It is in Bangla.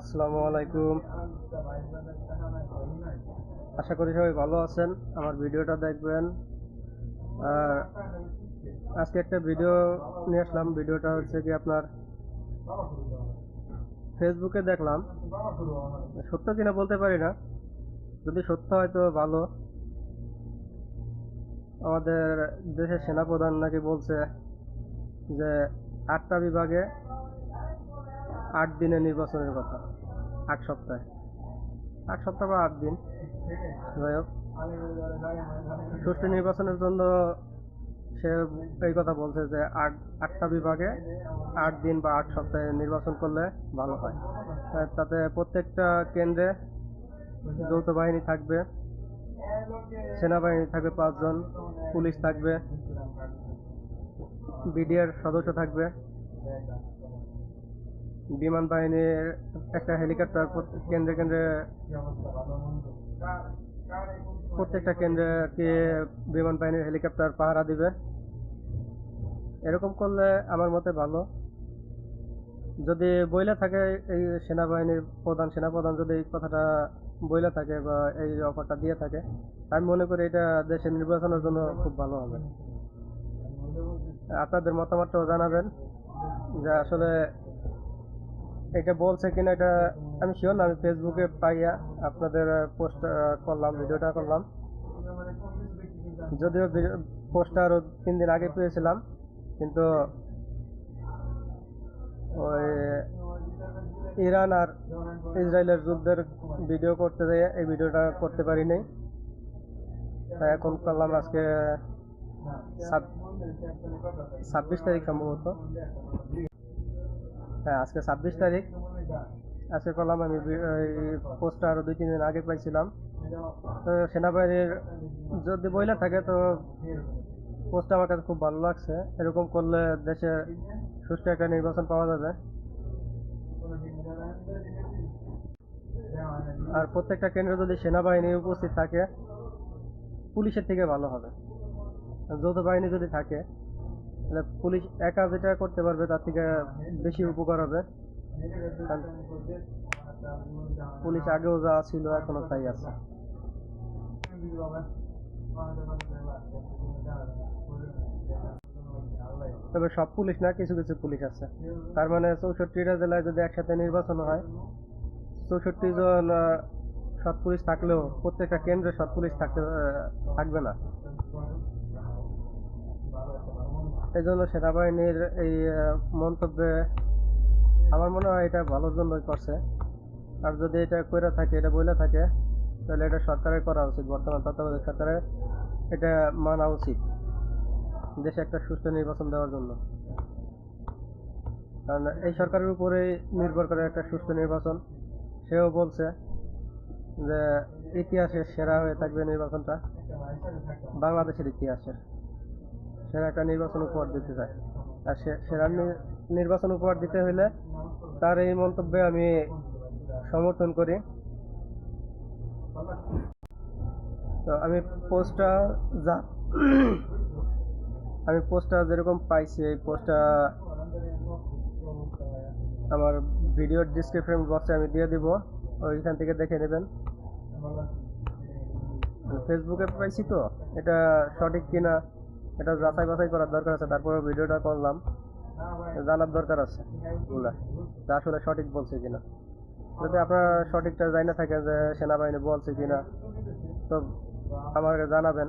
আসসালামু আলাইকুম। আশা করি সবাই ভালো আছেন। আমার ভিডিওটা দেখবেন। আর আজকে একটা ভিডিও নিয়ে আসলাম। ভিডিওটা হচ্ছে কি আপনার ফেসবুকে দেখলাম। সত্য কিনা বলতে পারি না। যদি সত্য হয় তো ভালো। আমাদের দেশের সেনাপ্রধান নাকি বলছে যে আটটা বিভাগে আট দিনের নির্বাচনের কথা। আট সপ্তাহে। আট সপ্তাহ বা আট দিন। যাই হোক। সুষ্ঠু নির্বাচনের জন্য সে এই কথা বলছে যে আট, আটটা বিভাগে আট দিন বা আট সপ্তাহে নির্বাচন করলে ভালো হয়। তাতে প্রত্যেকটা কেন্দ্রে যৌথ বাহিনী থাকবে, সেনাবাহিনী থাকবে পাঁচজন, পুলিশ থাকবে, বিডিআর সদস্য থাকবে। বিমান বাহিনীর একটা হেলিকপ্টার কেন্দ্রে কেন্দ্রে প্রত্যেকটা কেন্দ্রে কি বিমান বাহিনীর হেলিকপ্টার পাহারা দিবে। এরকম করলে আমার মতে ভালো। যদি বইলে থাকে এই সেনাবাহিনীর প্রধান, সেনাপ্রধান যদি এই কথাটা বইলে থাকে বা এই অফারটা দিয়ে থাকে, আমি মনে করি এটা দেশের নির্বাচনের জন্য খুব ভালো হবে। আপনাদের মতামতটাও জানাবেন যে আসলে এটা বলছে কিনা এটা আমি শিওর না, আমি ফেসবুকে পাইয়া আপনাদের পোস্ট করলাম, ভিডিওটা করলাম। যদিও পোস্টটা আরও তিন দিন আগে পেয়েছিলাম, কিন্তু ওই ইরান আর ইসরায়েলের যুদ্ধের ভিডিও করতে যেয়ে এই ভিডিওটা করতে পারিনি। তাই এখন করলাম আজকে ছাব্বিশ তারিখ সম্ভবত। হ্যাঁ আজকে ছাব্বিশ তারিখ। আজকে করলাম আমি পোস্টটা আরও দুই, তিন দিন আগে পাইছিলাম। তো সেনাবাহিনীর যদি বইলা থাকে তো পোস্টটা আমার কাছে খুব ভালো লাগছে। এরকম করলে দেশে সুষ্ঠু একটা নির্বাচন পাওয়া যাবে। আর প্রত্যেকটা কেন্দ্রে যদি সেনাবাহিনী উপস্থিত থাকে, পুলিশের থেকে ভালো হবে। যৌথ বাহিনী যদি থাকে তাহলে পুলিশ একা যেটা করতে পারবে, তার থেকে বেশি উপকার হবে। পুলিশ আগেও যা ছিল, এখনও তাই আছে। তবে সব পুলিশ না, কিছু কিছু পুলিশ আছে। তার মানে চৌষট্টিটা জেলায় যদি একসাথে নির্বাচন হয়, চৌষট্টি জন সৎ পুলিশ থাকলেও প্রত্যেকটা কেন্দ্রে সৎ পুলিশ থাকতে থাকবে না। এই জন্য সেনাবাহিনীর এই মন্তব্যে আমার মনে হয় এটা ভালোর জন্যই করছে। আর যদি এটা কইরা থাকে, এটা বইলে থাকে, তাহলে এটা সরকারের করা উচিত। বর্তমান তত্ত্বাবধায়ক সরকারের এটা মানা উচিত দেশে একটা সুষ্ঠু নির্বাচন দেওয়ার জন্য। কারণ এই সরকারের উপরেই নির্ভর করে একটা সুষ্ঠু নির্বাচন। সেও বলছে যে ইতিহাসের সেরা হয়ে থাকবে নির্বাচনটা, বাংলাদেশের ইতিহাসের। সেরা একটা নির্বাচন উপহার দিতে চায়। আর সেরা নির্বাচন উপহার দিতে হলে তার এই মন্তব্যে আমি সমর্থন করি। তো আমি পোস্টটা যা আমি পোস্টটা যেরকম পাইছি, এই পোস্টটা আমার ভিডিওর ডিসক্রিপশন বক্সে আমি দিয়ে দিব। ওইখান থেকে দেখে নেবেন। ফেসবুকে পাইছি তো, এটা সঠিক কিনা এটা যাচাই বাছাই করার দরকার আছে তারপরে ভিডিওটা করলাম। জানার দরকার আছে। এগুলা যে আসলে সঠিক বলছে কিনা। যদি আপনারা সঠিকটা জানা থাকে যে সেনাবাহিনী বলছে কিনা তো আমাকে জানাবেন।